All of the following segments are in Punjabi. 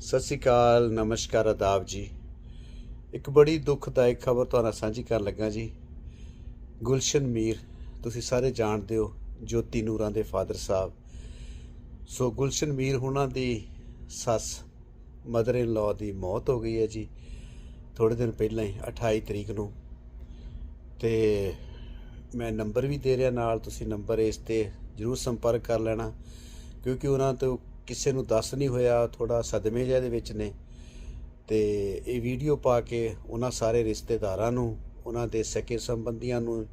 ਸਤਿ ਸ਼੍ਰੀ ਅਕਾਲ, ਨਮਸਕਾਰ ਆਦਾਬ ਜੀ। ਇੱਕ ਬੜੀ ਦੁਖਦਾਇਕ ਖਬਰ ਤੁਹਾਨੂੰ ਸਾਂਝੀ ਕਰਨ ਲੱਗਾ ਜੀ। ਗੁਲਸ਼ਨ ਮੀਰ, ਤੁਸੀਂ ਸਾਰੇ ਜਾਣਦੇ ਹੋ, ਜੋਤੀ ਨੂਰਾਂ ਦੇ ਫਾਦਰ ਸਾਹਿਬ। ਸੋ ਗੁਲਸ਼ਨ ਮੀਰ, ਉਹਨਾਂ ਦੀ ਸੱਸ ਮਦਰ ਇਨ ਲਾਅ ਦੀ ਮੌਤ ਹੋ ਗਈ ਹੈ ਜੀ ਥੋੜੇ ਦਿਨ ਪਹਿਲਾਂ ਹੀ 28 ਤਰੀਕ ਨੂੰ। ਤੇ ਮੈਂ ਨੰਬਰ ਵੀ ਦੇ ਰਿਹਾ ਨਾਲ, ਤੁਸੀਂ ਨੰਬਰ ਇਸ ਤੇ ਜਰੂਰ ਸੰਪਰਕ ਕਰ ਲੈਣਾ, ਕਿਉਂਕਿ ਉਹਨਾਂ ਤੋਂ ਕਿਸੇ ਨੂੰ ਦੱਸ ਨਹੀਂ ਹੋਇਆ ਥੋੜਾ ਸਦਮੇ ਜਿਹੇ ਦੇ ਵਿੱਚ ਨੇ। ਤੇ ਇਹ ਵੀਡੀਓ ਪਾ ਕੇ ਉਹਨਾਂ ਸਾਰੇ ਰਿਸ਼ਤੇਦਾਰਾਂ ਨੂੰ, ਉਹਨਾਂ ਦੇ ਸਕੇ ਸੰਬੰਧੀਆਂ ਨੂੰ,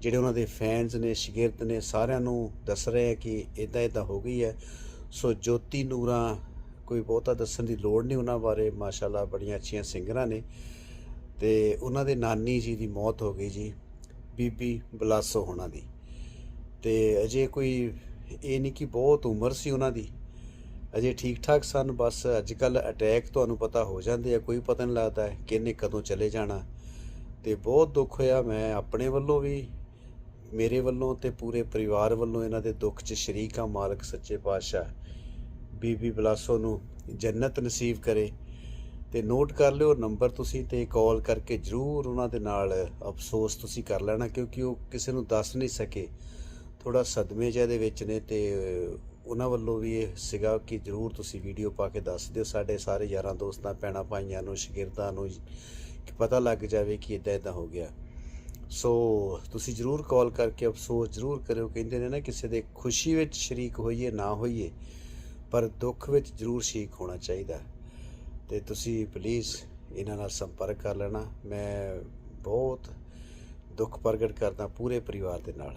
ਜਿਹੜੇ ਉਹਨਾਂ ਦੇ ਫੈਨਸ ਨੇ, ਸ਼ਾਗਿਰਦ ਨੇ, ਸਾਰਿਆਂ ਨੂੰ ਦੱਸ ਰਹੇ ਆ ਕਿ ਇਦਾਂ ਇਦਾਂ ਹੋ ਗਈ ਹੈ। ਸੋ ਜੋਤੀ ਨੂਰਾਂ ਕੋਈ ਬਹੁਤਾ ਦੱਸਣ ਦੀ ਲੋੜ ਨਹੀਂ ਉਹਨਾਂ ਬਾਰੇ। ਮਾਸ਼ਾਅੱਲਾ ਬੜੀਆਂ ਅੱਛੀਆਂ ਸਿੰਗਰਾਂ ਨੇ। ਤੇ ਉਹਨਾਂ ਦੇ ਨਾਨੀ ਜੀ ਦੀ ਮੌਤ ਹੋ ਗਈ ਜੀ, ਬੀਬੀ ਬਲਾਸੋ ਹੋਣਾ ਦੀ। ਤੇ ਅਜੇ ਕੋਈ, ਇਹ ਨਹੀਂ ਕਿ ਬਹੁਤ ਉਮਰ ਸੀ ਉਹਨਾਂ ਦੀ ਅਜੇ ਠੀਕ ਠਾਕ ਸਨ, ਬਸ ਅੱਜ ਕੱਲ ਅਟੈਕ ਤੁਹਾਨੂੰ ਪਤਾ ਹੋ ਜਾਂਦੇ ਆ, ਕੋਈ ਪਤਾ ਨਹੀਂ ਲੱਗਦਾ ਹੈ ਕਿਹਨੇ ਕਦੋਂ ਚਲੇ ਜਾਣਾ। ਤੇ ਬਹੁਤ ਦੁੱਖ ਹੋਇਆ, ਮੈਂ ਆਪਣੇ ਵੱਲੋਂ ਵੀ, ਮੇਰੇ ਵੱਲੋਂ ਤੇ ਪੂਰੇ ਪਰਿਵਾਰ ਵੱਲੋਂ ਇਹਨਾਂ ਦੇ ਦੁੱਖ 'ਚ ਸ਼ਰੀਕ ਆ ਮਾਲਕ ਸੱਚੇ ਪਾਤਸ਼ਾਹ ਬੀਬੀ ਬਲਾਸੋ ਨੂੰ ਜੰਨਤ ਨਸੀਬ ਕਰੇ। ਤੇ ਨੋਟ ਕਰ ਲਿਓ ਨੰਬਰ ਤੁਸੀਂ ਤੇ ਕਾਲ ਕਰਕੇ ਜਰੂਰ ਉਹਨਾਂ ਦੇ ਨਾਲ ਅਫਸੋਸ ਤੁਸੀਂ ਕਰ ਲੈਣਾ, ਕਿਉਂਕਿ ਉਹ ਕਿਸੇ ਨੂੰ ਦੱਸ ਨਹੀਂ ਸਕੇ। ਥੋੜਾ ਸਦਮੇ ਜਿਹੇ ਦੇ ਵਿੱਚ ਨੇ ਤੇ ਉਹਨਾਂ ਵੱਲੋਂ ਵੀ ਇਹ ਸੀਗਾ ਕਿ ਜਰੂਰ ਤੁਸੀਂ ਵੀਡੀਓ ਪਾ ਕੇ ਦੱਸ ਦਿਓ। ਸਾਡੇ ਸਾਰੇ ਯਾਰਾਂ ਦੋਸਤਾਂ, ਭੈਣਾਂ ਭਾਈਆਂ ਨੂੰ, ਸ਼ਗਿਰਦਾਂ ਨੂੰ ਕਿ ਪਤਾ ਲੱਗ ਜਾਵੇ ਕਿ ਇਦਾਂ ਇਦਾਂ ਹੋ ਗਿਆ। ਸੋ ਤੁਸੀਂ ਜਰੂਰ ਕਾਲ ਕਰਕੇ ਅਫਸੋਸ ਜਰੂਰ ਕਰਿਓ। ਕਹਿੰਦੇ ਨੇ ਨਾ, ਕਿਸੇ ਦੇ ਖੁਸ਼ੀ ਵਿੱਚ ਸ਼ਰੀਕ ਹੋਈਏ, ਨਾ ਹੋਈਏ, ਪਰ ਦੁੱਖ ਵਿੱਚ ਜਰੂਰ ਸ਼ਰੀਕ ਹੋਣਾ ਚਾਹੀਦਾ। ਤੇ ਤੁਸੀਂ ਪਲੀਜ਼ ਇਹਨਾਂ ਨਾਲ ਸੰਪਰਕ ਕਰ ਲੈਣਾ। ਮੈਂ ਬਹੁਤ ਦੁੱਖ ਪ੍ਰਗਟ ਕਰਦਾ ਪੂਰੇ ਪਰਿਵਾਰ ਦੇ ਨਾਲ।